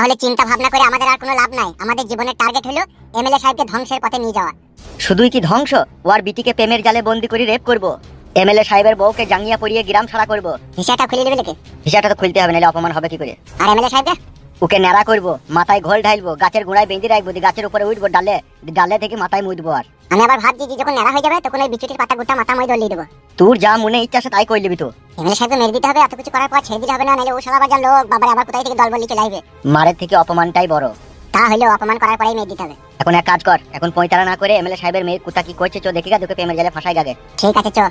তাহলে চিন্তা ভাবনা করে আমাদের আর কোনো লাভ নাই। আমাদের জীবনের টার্গেট হলো এমএলএ সাহেবকে ধ্বংসের পথে নিয়ে যাওয়া। শুধুই কি ধ্বংস? ওয়ার বিটিকে প্রেমের জালে বন্দি করে রেপ করব। এমএলএ সাহেবের বউকে জাঙ্গিয়া পরিয়ে গ্রাম ছাড়া করব। হিসাবটা খুলে নেবে নাকি? হিসাবটা তো খুলতে হবে নাহলে অপমান হবে কি করে? আর এমএলএ সাহেবকে? ওকে ন্যাড়া করব মাথায় ঘোল ঢাইলবো গাছের গোড়ায় বেঁধে রাখব দিয়ে গাছের উপরে উঠবো ডালে ডালে থেকে মাথায় মুদবো আর আমি আবার ভাবছি যে যখন নেড়া হয়ে যাবে তখন ওই বিচুটির পাতা গোটা মাথা মই দলিয়ে দেবো। তোর যা মনে ইচ্ছা আছে তাই কই লিবি তো এমএলএ সাহেবকে মেরে দিতে হবে এত কিছু করার পর ছেড়ে দিলে হবে না নাহলে ও সালা বাজার লোক বাবার আবার কোথায় থেকে দল বলি চলে আসবে মারের থেকে অপমানটাই বড়। তা হলেও অপমান করার পরেই মেরে দিতে হবে। এখন এক কাজ কর এখন পঁয়তারা না করে এমএলএ সাহেবের মেয়ের কুতা কি করছে চো দেখি গা তোকে প্রেমের জালে ফাঁসাই গাগে ঠিক আছে চো।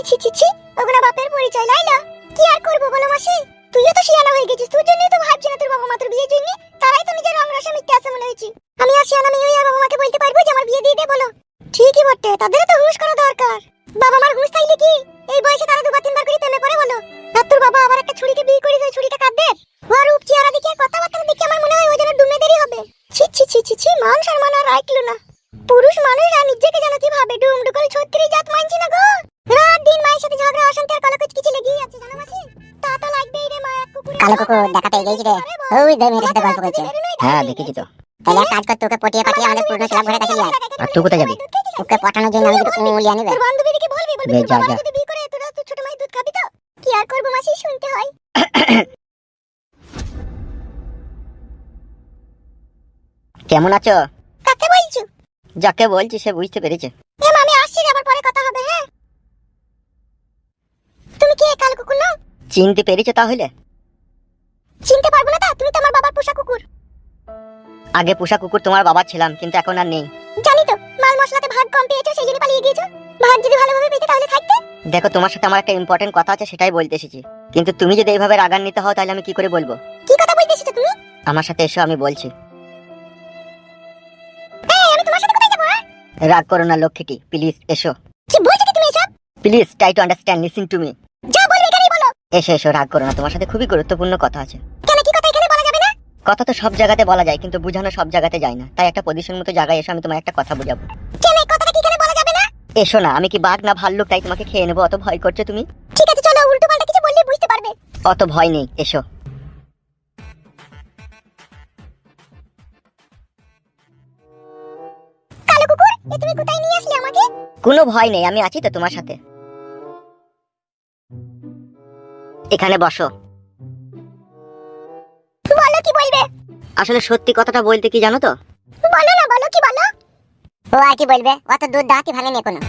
ছি ছি ছি ছি ওগুলো বাপের পরিচয়, লাইলা। কি আর করব বলো মাসি? তুইও তো শিয়ানা হয়ে গেছিস, তোর জন্যই তো ভাবছি না তোর বাবা মা তোর বিয়ের জন্য। তারাই তো নিজের রং রসে মিথ্যে আছে মনে হয়েছি আমি আর শিয়ানা মেয়ে আর বাবা মাকে বলতে পারব যে আমার বিয়ে দিয়ে দে বলো। ঠিকই বটে, তাদেরও তো হুঁশ করা দরকার। বাবা মার হুঁশ থাকলে কি? কালো কুকুর দেখা পেয়ে গেছি রে ওই দে মেয়ের সাথে গল্প করছে। হ্যাঁ দেখেছি তো। তাহলে এক কাজ কর তোকে পটিয়ে পাঠিয়ে আমাদের পুরনো ক্লাব ঘরে কাছে নিয়ে আয়। আর তুই কোথায় যাবি? ওকে পাঠানোর জন্য আমি দুটো কুমুলি আনিবে। তোর বান্ধবীকে বলবি বলবি বে, যা, যা। যদি বিয়ে করে তোরা তো ছোট মায়ের দুধ খাবি তো। কি আর করব মাসি শুনতে হয়। কেমন আছো? কাকে বলছো? যাকে বলছি সে বুঝতে পেরেছে। এম আমি আসছি আবার পরে কথা হবে হ্যাঁ? তুমি কে কাল কুকুর নাও? চিনতে পেরেছ তাহলে? চিনতে পারব না তা তুমি তো আমার বাবার পোষা কুকুর। আগে পোষা কুকুর তোমার বাবার ছিলাম কিন্তু এখন আর নেই। জানি তো মাল মশলাতে ভাগ কম পেয়েছ সেই জন্য পালিয়ে গিয়েছো। ভাগ যদি ভালোভাবে পেতে তাহলে থাকতে দেখো তোমার সাথে আমার একটা ইম্পর্টেন্ট কথা আছে সেটাই বলতে এসেছি। কিন্তু তুমি যদি এইভাবে রাগান নিতে হও তাহলে আমি কি করে বলব? কি কথা বলতে এসেছ তুমি? আমার সাথে এসো আমি বলছি। এই আমি তোমার সাথে কোথায় যাব হ্যাঁ? রাগ করো না লক্ষ্মীটি প্লিজ এসো। কি বলছো তুমি এসব? Please try to understand listen to me যা বলো এসো এসো রাগ করো না তোমার সাথে খুবই গুরুত্বপূর্ণ কথা আছে। কেন কি কথা এখানে বলা যাবে না? কথা তো সব জায়গাতে বলা যায় কিন্তু বোঝানো সব জায়গাতে যায় না। তাই একটা পজিশন মতো জায়গায় এসে আমি তোমার একটা কথা বুঝাবো। কেন এই কথাটা কি এখানে বলা যাবে না? এসো না আমি কি বাঘ না ভাল্লুক তাই তোমাকে খেয়ে নেব অত ভয় করছ তুমি? ঠিক আছে চলো উল্টো পাল্টা কিছু বললে বুঝতে পারবে। অত ভয় নেই এসো। কালো কুকুর এ তুমি কোথায় নিয়ে আসলে আমাকে? কোনো ভয় নেই আমি আছি তো তোমার সাথে। এখানে বসো। বলো কি বলবে? আসলে সত্যি কথাটা বলতে কি জানো তো? বলো না বলো কি বলো? ও আর কি বলবে? অত দুধ দাঁতই ভাঙেনি এখনও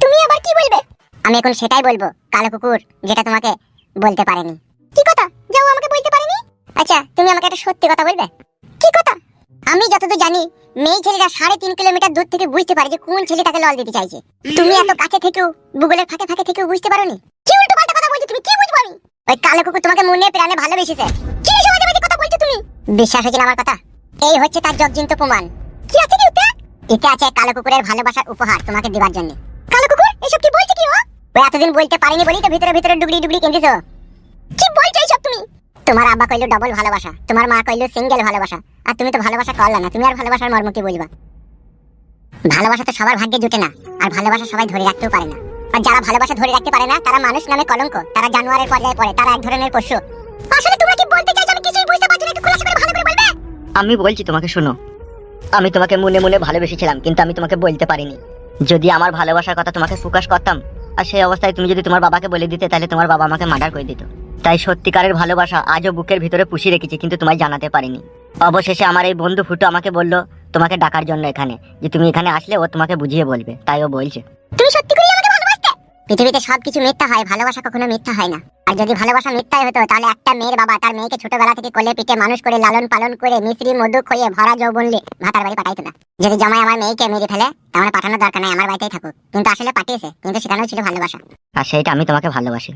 তুমি আবার কি বলবে? আমি এখন সেটাই বলব কালো কুকুর যেটা তোমাকে বলতে পারেনি। কি কথা? যাও আমাকে বলতে পারেনি? আচ্ছা তুমি আমাকে একটা সত্যি কথা বলবে? কি কথা? আমি যতদূর জানি, মেয়ে ছেলেরা সাড়ে তিন কিলোমিটার দূর থেকে বুঝতে পারে যে কোন ছেলে তাকে লল দিতে চাইছে। তুমি এত কাছে থেকেও, ভূগোলের ফাঁকে ফাঁকে থেকেও বুঝতে পারোনি? কি উল্টো পাল্টা কথা বলছো তুমি? কি বুঝব আমি? ওই কালো কুকুর তোমাকে মনে প্রাণে ভালোবেসেছে। কি বাজে বাজে কথা বলছো তুমি? বিশ্বাস হচ্ছে আমার কথা? এই হচ্ছে তার জগজিন্ত প্রমাণ। কি আছে কি আছে কালো কুকুরের ভালোবাসার উপহার তোমাকে দেওয়ার জন্য। কালো কুকুর, এসব কি বলছে কি ও? ও এতদিন বলতে পারিনি বলি তো ভিতরে ভিতরে ডুবলি ডুবলি কেঁদেছো। কি বলছো এইসব তুমি? তোমার আব্বা কইলো ডাবল ভালোবাসা, তোমার মা কইলো সিঙ্গেল ভালোবাসা, আর তুমি তো ভালোবাসা করলা না, তুমি আর ভালোবাসার মর্ম কি বলবা? ভালোবাসা তো সবার ভাগ্যে জুটে না, আর ভালোবাসা সবাই ধরে রাখতেও পারে না। আর যারা ভালোবাসা ধরে রাখতে পারে না, তারা মানুষ নামে কলঙ্ক, তারা জানোয়ারের পর্যায়ে পড়ে, তারা এক ধরনের পশু আসলে তোমরা কি বলতে চাইছো আমি কিছুই বুঝতে পারছি না, একটু খোলাসা করে ভালো করে বলবে? আমি বলছি তোমাকে শোনো, আমি তোমাকে মনে মনে ভালোবেসেছিলাম, কিন্তু আমি তোমাকে বলতে পারিনি। যদি আমার ভালোবাসার কথা তোমাকে প্রকাশ করতাম, আর সেই অবস্থায় তুমি যদি তোমার বাবাকে বলে দিতে, তাহলে তোমার বাবা আমাকে মার্ডার করে দিত। তাই সত্যিকারের ভালোবাসা আজও বুকের ভিতরে পুষিয়ে রেখেছি কিন্তু তোমায় জানাতে পারিনি। অবশেষে আমার এই বন্ধু ফুটু আমাকে বলল তোমাকে ডাকার জন্য এখানে। যে তুমি এখানে আসলে ও তোমাকে বুঝিয়ে বলবে। তাই ও বলছে তুমি সত্যি করে আমাকে ভালোবাসতে? পৃথিবীতে সবকিছু মিথ্যা হয় ভালোবাসা কখনো মিথ্যা হয় না। আর যদি ভালোবাসা মিথ্যাই হতো তাহলে একটা মেয়ের বাবা তার মেয়েকে ছোটবেলা থেকে কোলে পিঠে মানুষ করে লালন পালন করে মিশ্রি মধু খইয়ে ভরা যৌবনলে ভাতার বাড়ি পাঠাইতো না। যদি জামাই আমার মেয়েকে মেরে ফেলে তাহলে পাঠানোর দরকার নাই আমার বাড়িতেই থাকুক। কিন্তু আসলে পাঠিয়েছে কিন্তু সেখানেও ছিল ভালোবাসা। আর সেইটা আমি তোমাকে ভালোবাসি।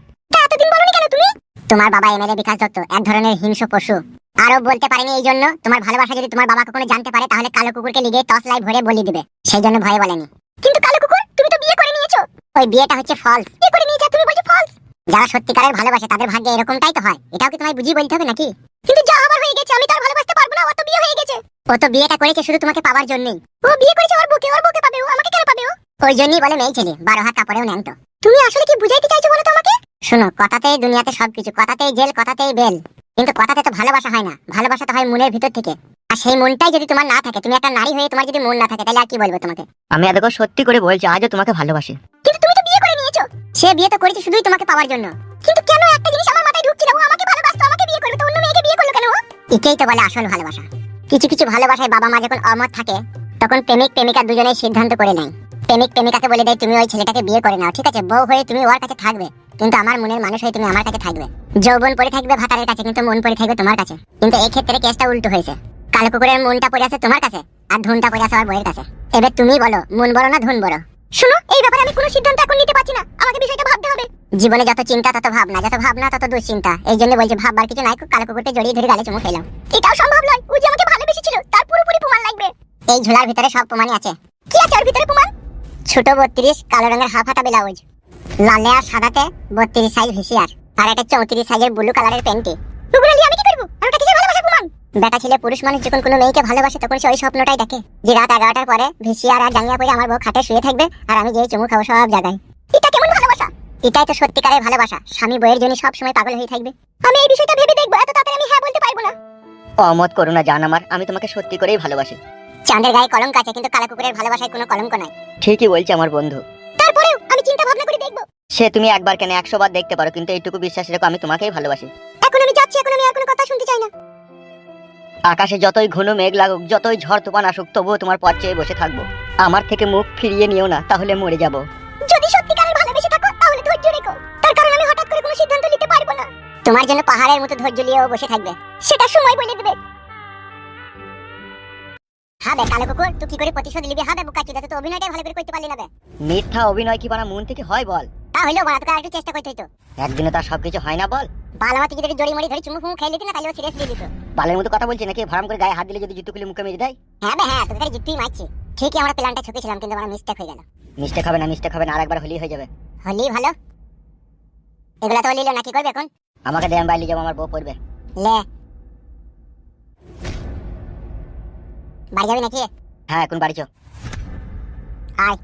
এতদিন তুমি? তোমার বাবা এমএলএ বিকাশ দত্ত, এক ধরনের হিংস্র পশু। আরও বলতে পারিনি এই জন্য, তোমার ভালোবাসা যদি তোমার বাবা কখনো জানতে পারে, তাহলে কালো কুকুরকে লিগে টস লাই ভরে বলি দিবে। সেই জন্য ভয়ে বলেনি। কিন্তু কালো কুকুর, তুমি তো বিয়ে করে নিয়েছো। ওই বিয়েটা হচ্ছে ফলস বিয়ে করে নিয়েছো তুমি বলছো ফলস যারা সত্যিকারের ভালোবাসে, তাদের ভাগ্যে এরকমটাই তো হয়। এটাও কি তোমায় বুঝিয়ে বলতে হবে নাকি? কিন্তু যা হবার হয়ে গেছে, আমি তার ভালোবাসতে পারব না ও তো বিয়ে হয়ে গেছে। ও তো বিয়েটা করেছে শুধু তোমাকে পাওয়ার জন্যই। ও বিয়ে করেছে ওর বুকে ওর বুকে পাবে ও, আমাকে কেন পাবে ওই জন্যই বলে মেয়ে ছেলে বারো হাত কাপড়েও ন্যাংটো। তুমি আসলে কি বুঝাইতে চাইছো বলো তো আমাকে শোনো কথাতেই দুনিয়াতে সবকিছু কথাতেই জেল কথাতেই বেল। কিন্তু কথাতে তো ভালোবাসা হয় না ভালোবাসা তো হয় মনের ভিতর থেকে। আর সেই মনটাই যদি তোমার না থাকে তুমি একটা নারী হয়ে তোমার যদি মন না থাকে তাহলে আর কি বলব তোমাকে? আমি এতক্ষণ সত্যি করে বলছি আজও তোমাকে ভালোবাসি। কিন্তু তুমি তো বিয়ে করে নিয়েছো। সে বিয়ে তো করেছে শুধুই তোমাকে পাওয়ার জন্য। কিন্তু কেন একটা জিনিস আমার মাথায় ঢুকছে না ও আমাকে ভালোবাসতো আমাকে বিয়ে করবে তো অন্য মেয়েকে বিয়ে করল কেন ও? এটাই তো বলে আসল ভালোবাসা। কিছু কিছু ভালোবাসায় বাবা মা যখন অমত থাকে তখন প্রেমিক প্রেমিকা দুজনেই সিদ্ধান্ত করে নেয়। প্রেমিক প্রেমিকাকে বলে দেয় তুমি ওই ছেলেটাকে বিয়ে করে নাও ঠিক আছে? বউ হয়ে তুমি ওর কাছে থাকবে কিন্তু আমার মনের মানুষ হয়ে তুমি আমার কাছে থাকবে। যৌবন পড়ে থাকবে ভাতারের কাছে কিন্তু মন পড়ে থাকবে তোমার কাছে। কিন্তু এই ক্ষেত্রে কেসটা উল্টো হয়েছে। কালো কুকুরের মনটা পড়ে আছে তোমার কাছে আর ধনটা পড়ে আছে আমার বইয়ের কাছে। এবার তুমি বলো মন বড় না ধন বড়? শুনো এই ব্যাপারে আমি কোনো সিদ্ধান্ত এখন নিতে পারছি না। আমাকে বিষয়টা ভাবতে হবে। জীবনে যত চিন্তা তত ভাবনা। যত ভাবনা তত দুশ্চিন্তা। এই জন্য বলছি ভাববার কিছু নাই কালো কুকুরকে জড়িয়ে ধরে গালে চুমু খেলাম এটাও সম্ভব নয়। ও যে আমাকে ভালোবেসেছিল তার পুরোপুরি প্রমাণ লাগবে। এই ঝোলার ভিতরে সব প্রমাণই আছে। কি আছে ওর ভিতরে প্রমাণ? ছোট বত্রিশ, কালো রঙের হাফ হাতা ব্লাউজ। লালে আর সাদাতে বত্রিশ সাইজ ভিসিয়ার আর একটা চৌত্রিশ সাইজের ব্লু কালারের প্যান্টি বেটা ছেলে পুরুষ মানুষ যখন কোনো মেয়েকে ভালোবাসে, তখন সে ওই স্বপ্নটাই দেখে যে রাত এগারোটার পরে ভিসিয়ার আর জাঙ্গিয়া পরে আমার বউ খাটে শুয়ে থাকবে আর আমি যেই চুমু খাব সব জায়গায় এটা কেমন ভালোবাসা? এটাই তো সত্যিকারের ভালোবাসা। স্বামী বইয়ের জন্য সব সময় পাগল হয়ে থাকবে। আমি এই বিষয়টা ভেবে দেখব, এত তাড়াতাড়ি আমি হ্যাঁ বলতে পারব না। অমত করো না জান আমার, আমি তোমাকে সত্যি করেই ভালোবাসি। চাঁদের গায়ে কলঙ্ক আছে কিন্তু কালা কুকুরের ভালোবাসায় কোনো কলঙ্ক নাই। ঠিকই বলছে আমার বন্ধু। তারপরেও আমি চিন্তা ভাবনা করে দেখব। সে তুমি একবার কেন একশো বার দেখতে পারো কিন্তু এইটুকু বিশ্বাস রেখো আমি তোমাকেই ভালোবাসি। এখন আমি যাচ্ছি এখন আমি আর কোনো কথা শুনতে চাই না। আকাশে যতই ঘন মেঘ লাগুক যতই ঝড় তুফান আসুক তবুও তোমার পথ চেয়ে বসে থাকব। আমার থেকে মুখ ফিরিয়ে নিও না তাহলে মরে যাব। যদি সত্যিকারের ভালোবেসে থাকো তাহলে ধৈর্য রেখো। তার কারণ আমি হঠাৎ করে কোনো সিদ্ধান্ত নিতে পারব না। তোমার জন্য পাহাড়ের মতো ধৈর্য নিয়েও বসে থাকবে। সেটা সময় বলে দেবে। হবে কালো কুকুর তুই কি করে প্রতিশোধ নিবি? হবে বুকা চুদা তো অভিনয়টাই ভালো করে করতে পারলি না বে। মিথ্যা অভিনয় কি বানা মন থেকে হয় বল? তাহলে বাড়া তোকে একটু চেষ্টা করতে হইতো। একদিনে তার সবকিছু হয় না বল? টিকিটের জড়ি মড়ি ধরে চুমু ফুমু খেয়ে লিতি না তাহলে সিরিয়াস দিয়ে দিত। বালের মতো কথা বলছি নাকি? ভাড়াম করে গায়ে হাত দিলে যদি জুতো খুলে মুখে মেরে দেয়? হ্যাঁ বে হ্যাঁ তোকে খালি জিততেই মারছি। ঠিকই আমরা প্ল্যানটা ছকেছিলাম কিন্তু আমার মিস্টেক হয়ে গেল। মিস্টেক হবে না মিস্টেক হবে না আরেকবার হলেই হয়ে যাবে। হলি ভালো। এগুলা তো লিলো না কি করবে এখন? আমাকে দেন বাইরে যাব আমার বউ পড়বে। লে বাড়ি যাবি নাকি? হ্যাঁ এখন বাড়ি চো আয়।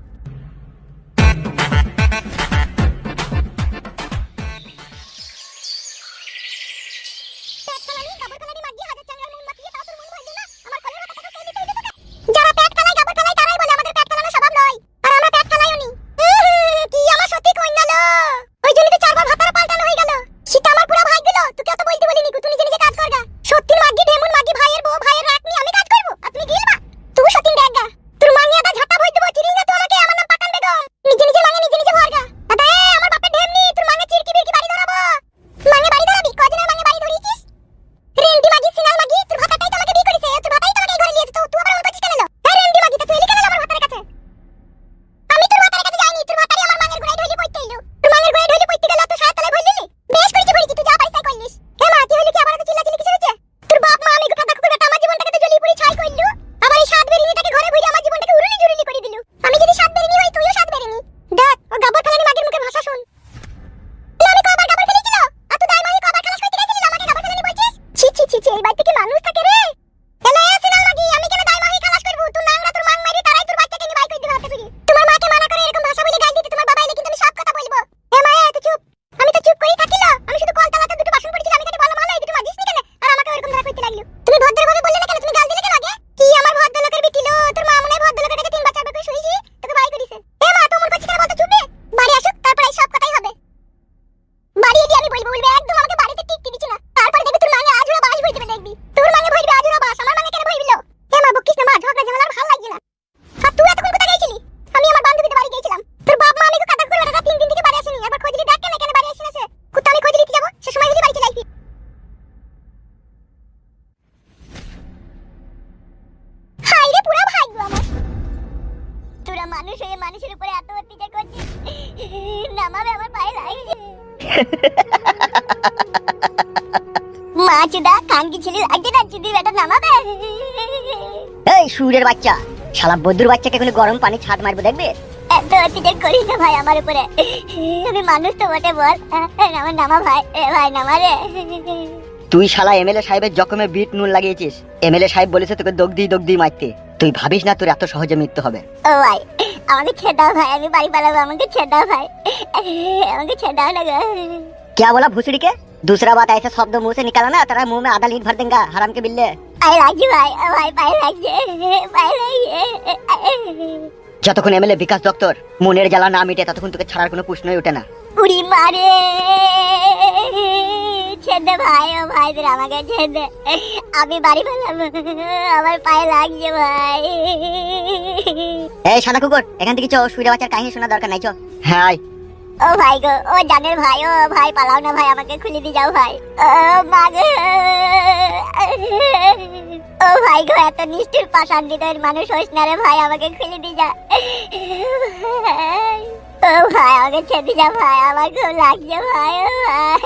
কাচুদা কাঙ্কি ছেলের আগে বাচ্চা বাচ্চাকে এখন গরম পানি ছাদ মারবো দেখবে? এত অত্যাচার করিস না ভাই আমার উপরে। আমি মানুষ তো বটে বল। আমার নামা ভাই ভাই নামা রে। তুই শালা এমএলএ সাহেবের জখমে বিট নুন লাগিয়েছিস। এমএলএ সাহেব বলেছে তোকে দগদি দগদি মারতে। তুই ভাবিস না তোর এত সহজে মৃত্যু হবে। ও ভাই আমাকে ছেড়াও ভাই আমি বাড়ি পালাবো আমাকে ছেড়াও ভাই। আমাকে ছেড়াও না কে বলা ভুসড়িকে? दूसरा बात ऐसा शब्द मुंह से निकाला ना तेरा मुंह में आधा लीट भर देंगे हराम के बिल्ले পায়ে লাগছে ভাই ও ভাই পায়ে লাগছে পায়ে লাগছে যতক্ষণ এমএলএ বিকাশ দত্তর মনের জ্বালা না মিটে ততক্ষণ তোকে ছাড়ার কোনো প্রশ্নই ওঠে না উড়ি মারে ছেড়ে দে ভাই ও ভাই তোর আমাকে ছেড়ে দে আমি বাড়ি পালাবো আমার পায়ে লাগছে ভাই এই সাদা কুকুর এখান থেকে চো সুইরা বাচ্চার কাহিনী শোনা দরকার নাই চো হ্যাঁ আয়। ও ভাই গো ও জানের ভাই ও ভাই পালাও না ভাই আমাকে খুলে দিয়ে যাও ভাই। ও মা ও ভাই গো এত নিষ্ঠুর পাষাণ হৃদয়ের মানুষ হোস না রে ভাই আমাকে খুলে দিয়ে যা। ও ভাই আমাকে ছেড়ে যা ভাই আমার খুব লাগছে ভাই ও ভাই।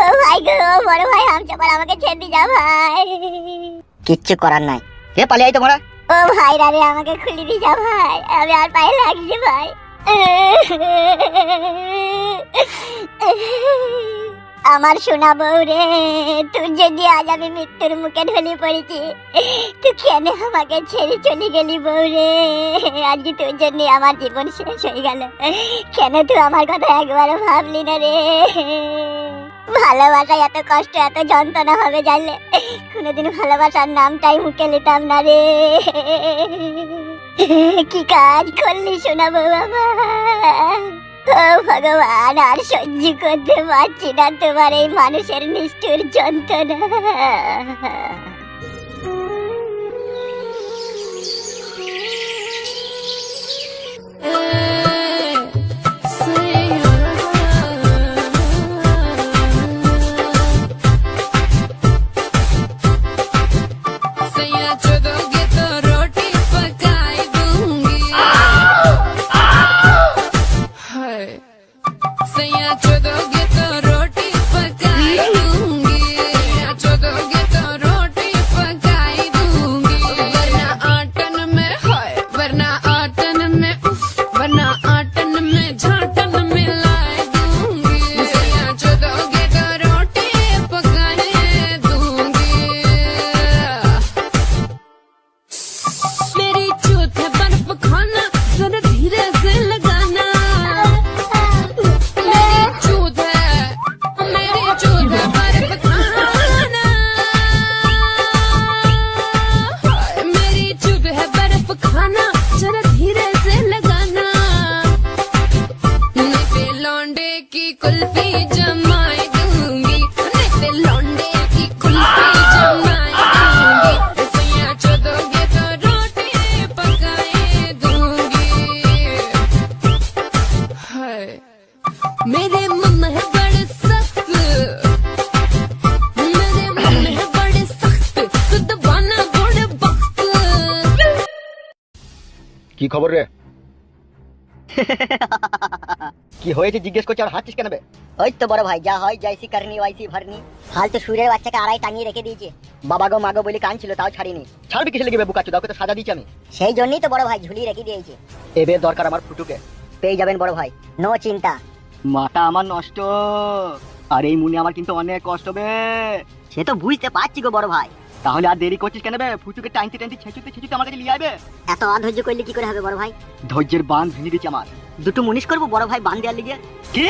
ও ভাই গো ও বড় ভাই হামচাপার আমাকে ছেড়ে যা ভাই। কিচ্ছু করার নাই। এ পালিয়ে আই তোমরা ও ভাই রে আমাকে খুলে দিয়ে যা ভাই আমি আর পায়ে লাগছে ভাই। আমার সোনা বউ রে তোর যদি আজ আমি মৃত্যুর মুখে ঢলে পড়েছি, তুই কেন আমাকে ছেড়ে চলে গেলি বউ রে? আজকে তোর জন্য আমার জীবন শেষ হয়ে গেল। কেন তুই আমার কথা একবারও ভাবলি না রে? ভালোবাসা এত কষ্ট, এত যন্ত্রণা হবে জানলে কোনোদিন ভালোবাসার নামটাই মুখে নিতাম না রে। কি কাজ করলি শোনাবো বাবা? ও ভগবান, আর সহ্য করতে পারছি না তোমার এই মানুষের নিষ্ঠুর যন্ত্রণা। কি খবর রে? কি হয়েছে জিজ্ঞেস করছে আর হাঁচিস কেন বে? ওই তো বড় ভাই যা হয় যাইসি করনি ওয়াইসি ভরনি হাল তো সুরের বাচ্চাকে আড়াই টাঙিয়ে রেখে দিয়েছে। বাবা গো মাগো বলে কান ছিল তাও ছাড়িনি। ছাড়বি কিসে লেগে বুকাচ্ছ দাও তো সাজা দিচ্ছি আমি। সেই জন্যই তো বড় ভাই ঝুলিয়ে রেখে দিয়েছে। এবে দরকার আমার ফুটুকে। পেয়ে যাবেন বড় ভাই নো চিন্তা। মাথা আমার নষ্ট। আর এই মুনি আমার কিন্তু অনেক কষ্ট বে। সে তো বুঝতে পারছি গো বড় ভাই। তাহলে আর দেরি করছিস কেন বে? ফুচুকে টাইনতে টাইনতে ছেঁচুতে ছেঁচুতে আমার কাছে নিয়ে আইবে এত অধৈর্য করলে কি করে হবে বড় ভাই? ধৈর্যের বাঁধ ভেঙে দিচ্ছে আমার। দুটো মুনিশ করব বড় ভাই বান দেওয়ার লিগে? কি?